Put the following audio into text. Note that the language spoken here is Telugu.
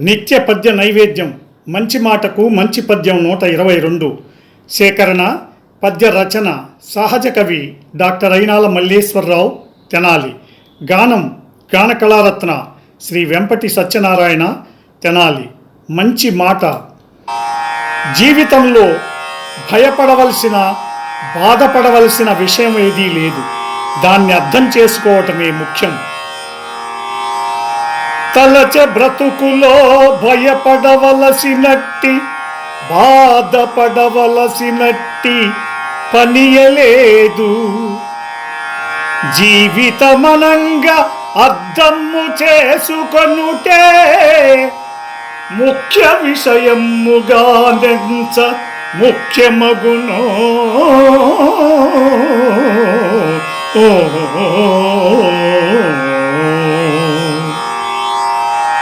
నిత్య పద్య నైవేద్యం. మంచి మాటకు మంచి పద్యం నూట ఇరవై రెండు. సేకరణ పద్య రచన సహజ కవి డాక్టర్ అయినాల మల్లేశ్వరరావు తెనాలి. గానం గాన కళారత్న శ్రీ వెంపటి సత్యనారాయణ తెనాలి. మంచి మాట. జీవితంలో భయపడవలసిన బాధపడవలసిన విషయం ఏదీ లేదు. దాన్ని అర్థం చేసుకోవటమే ముఖ్యం. తలచ బ్రతుకులో భయపడవలసినట్టి బాధపడవలసినట్టి పనియలేదు. జీవితమనంగా అర్థము చేసుకొనుటే ముఖ్య విషయముగా నెంచ ముఖ్యమగును. ఓ